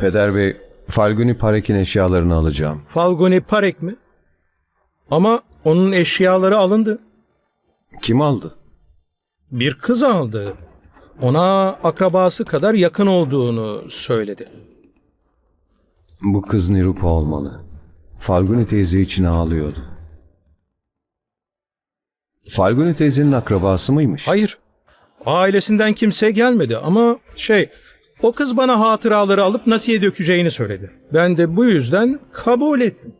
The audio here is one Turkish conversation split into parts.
Peder Bey, Falguni Parek'in eşyalarını alacağım. Falguni Parek mi? Ama onun eşyaları alındı. Kim aldı? Bir kız aldı. Ona akrabası kadar yakın olduğunu söyledi. Bu kız Nirupa olmalı. Falguni teyze için ağlıyordu. Falguni teyzenin akrabası mıymış? Hayır. Ailesinden kimse gelmedi ama şey, o kız bana hatıraları alıp nasiye dökeceğini söyledi. Ben de bu yüzden kabul ettim.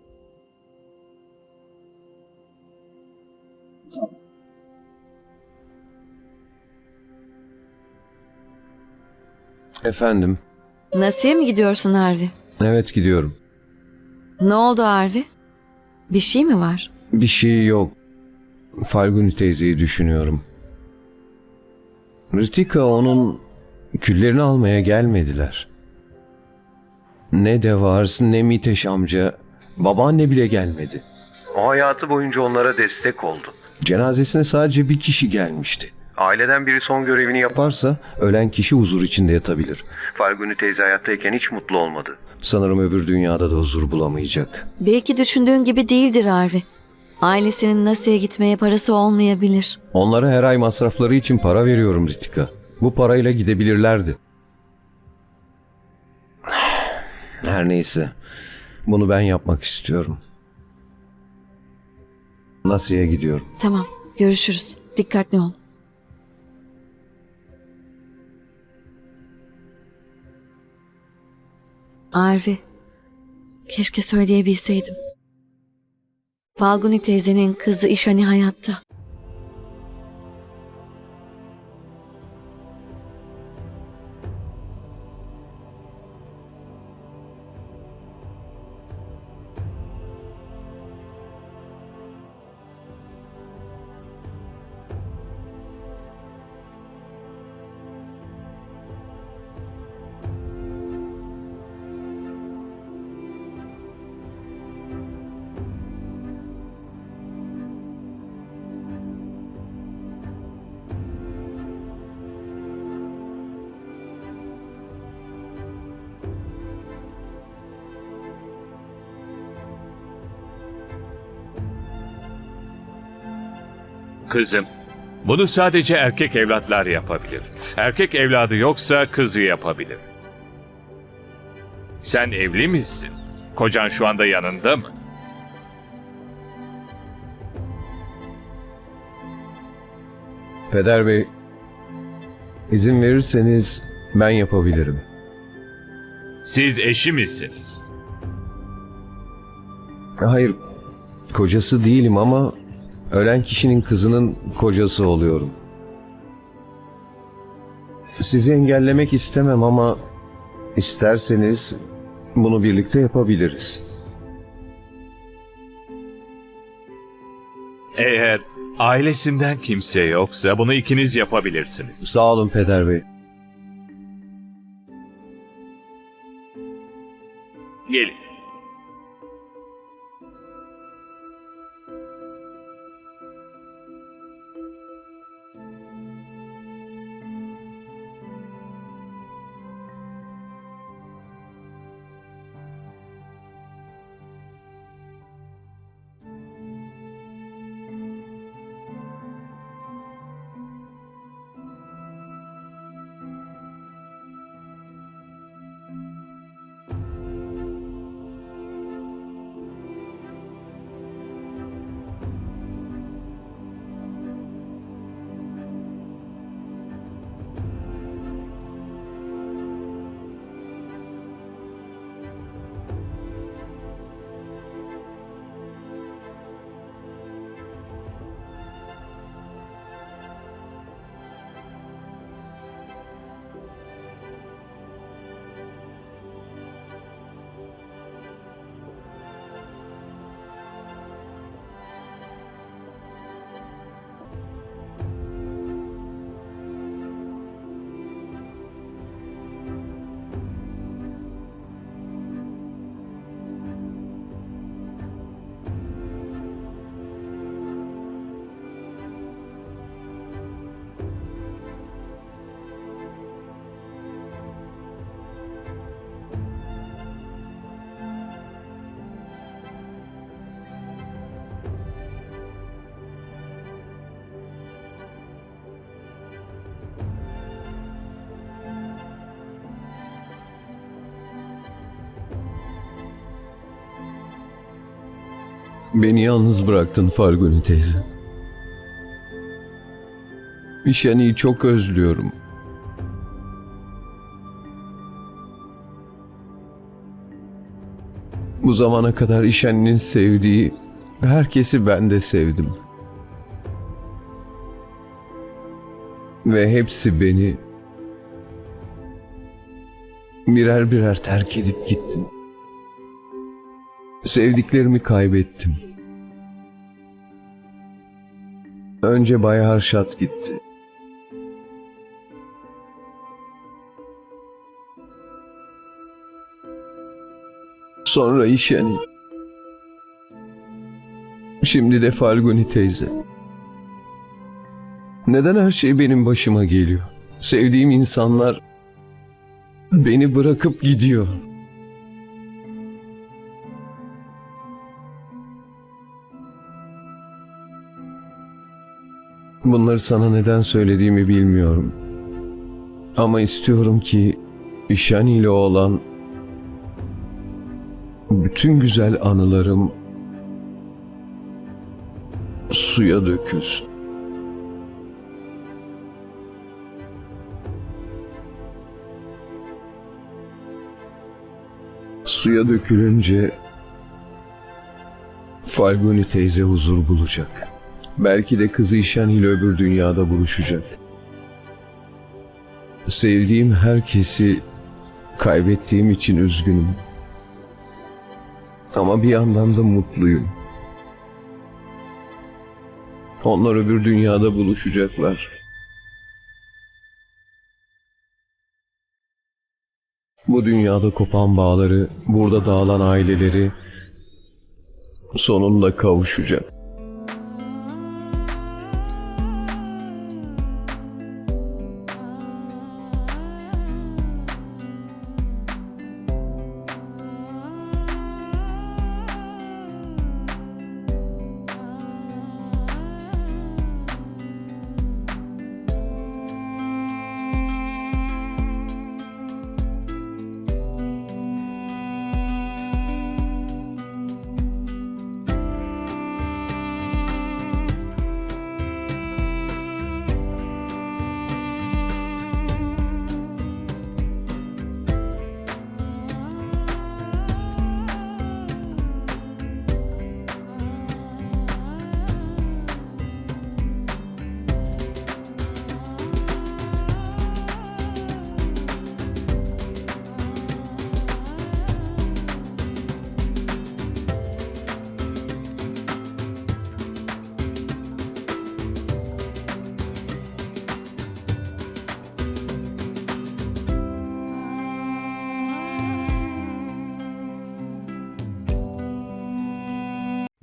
Efendim, Nasiye mi gidiyorsun Harvey? evet gidiyorum. Ne oldu Harvey? Bir şey mi var? Bir şey yok. Falguni teyzeyi düşünüyorum. Ritika onun küllerini almaya gelmediler. Ne Devars ne Miteş amca, babaanne bile gelmedi. O hayatı boyunca onlara destek oldu. Cenazesine sadece bir kişi gelmişti. Aileden biri son görevini yaparsa ölen kişi huzur içinde yatabilir. Falguni teyze hayattayken hiç mutlu olmadı. Sanırım öbür dünyada da huzur bulamayacak. Belki düşündüğün gibi değildir Harvey. Ailesinin Nasiye gitmeye parası olmayabilir. Onlara her ay masrafları için para veriyorum Ritika. Bu parayla gidebilirlerdi. Her neyse. Bunu ben yapmak istiyorum. Nasiye gidiyorum. Tamam, görüşürüz. Dikkatli ol. Harvey, keşke söyleyebilseydim. Falguni teyzenin kızı İşani hayatta. Kızım, bunu sadece erkek evlatlar yapabilir. Erkek evladı yoksa kızı yapabilir. Sen evli misin? Kocan şu anda yanında mı? Peder Bey, izin verirseniz ben yapabilirim. Siz eşi misiniz? Hayır, kocası değilim ama ölen kişinin kızının kocası oluyorum. Sizi engellemek istemem ama isterseniz bunu birlikte yapabiliriz. Eğer ailesinden kimse yoksa bunu ikiniz yapabilirsiniz. Sağ olun Peder Bey. Gelin. Beni yalnız bıraktın Farguni teyze. İşani'yi çok özlüyorum. Bu zamana kadar İşani'nin sevdiği herkesi ben de sevdim. Ve hepsi beni birer birer terk edip gitti. Sevdiklerimi kaybettim. Önce Bay Harşat gitti. Sonra İşeni. Şimdi de Falguni teyze. Neden her şey benim başıma geliyor? Sevdiğim insanlar beni bırakıp gidiyor. Bunları sana neden söylediğimi bilmiyorum. Ama istiyorum ki İşani ile olan bütün güzel anılarım suya dökülsün. Suya dökülünce Falguni teyze huzur bulacak. Belki de kızı İşan ile öbür dünyada buluşacak. Sevdiğim herkesi kaybettiğim için üzgünüm. Ama bir yandan da mutluyum. Onlar öbür dünyada buluşacaklar. Bu dünyada kopan bağları, burada dağılan aileleri sonunda kavuşacak.